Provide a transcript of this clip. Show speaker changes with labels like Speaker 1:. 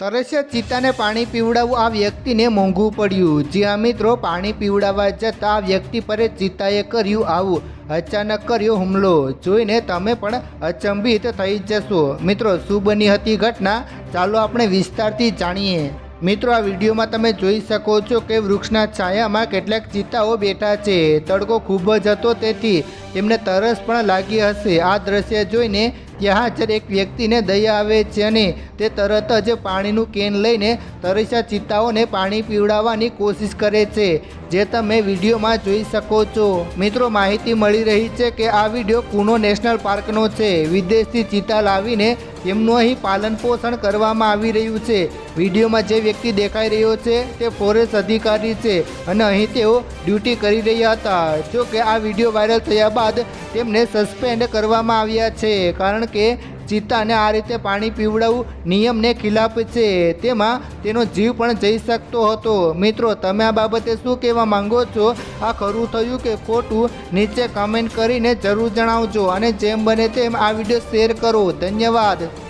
Speaker 1: તરસ્યા ચિત્તાને પાણી પીવડાવવું આ વ્યક્તિને મોંઘું પડ્યું. જ્યાં મિત્રો પાણી પીવડાવવા જતાં આ વ્યક્તિ પર ચિત્તાએ કર્યું આવું. અચાનક કર્યો હુમલો. જોઈને તમે પણ અચંબિત થઈ જશો. મિત્રો, શું બની હતી ઘટના? ચાલો આપણે વિસ્તારથી જાણીએ. મિત્રો, આ વિડીયોમાં તમે જોઈ શકો છો કે વૃક્ષના છાયામાં કેટલાક ચિત્તાઓ બેઠા છે. તડકો ખૂબ જ હતો તેથી તેમને તરસ પણ લાગી હશે. આ દ્રશ્ય જોઈને ત્યાં હાજર એક વ્યક્તિને દયા આવે છે અને તે તરત જ પાણીનું કેન લઈને તરસ્યા ચિત્તાઓને પાણી પીવડાવવાની કોશિશ કરે છે, જે તમે વિડીયોમાં જોઈ શકો છો. મિત્રો, માહિતી મળી રહી છે કે આ વીડિયો કુનો નેશનલ પાર્કનો છે. વિદેશથી ચિત્તા લાવીને તેમનું અહીં પાલન પોષણ કરવામાં આવી રહ્યું છે. વિડીયોમાં જે વ્યક્તિ દેખાઈ રહ્યો છે તે ફોરેસ્ટ અધિકારી છે અને અહીં તેઓ ડ્યુટી કરી રહ્યા હતા. જો કે આ વીડિયો વાયરલ થયા બાદ તેમને સસ્પેન્ડ કરવામાં આવ્યા છે. કારણ કે ચિત્તાને આ રીતે પાણી પીવડાવવું નિયમને ખિલાફ છે. તેમાં તેનો જીવ પણ જઈ શકતો હતો. મિત્રો, તમે આ બાબતે શું કહેવા માંગો છો? આ ખરું થયું કે ખોટું? નીચે કમેન્ટ કરીને જરૂર જણાવજો. અને જેમ બને તેમ આ વીડિયો શેર કરો. ધન્યવાદ.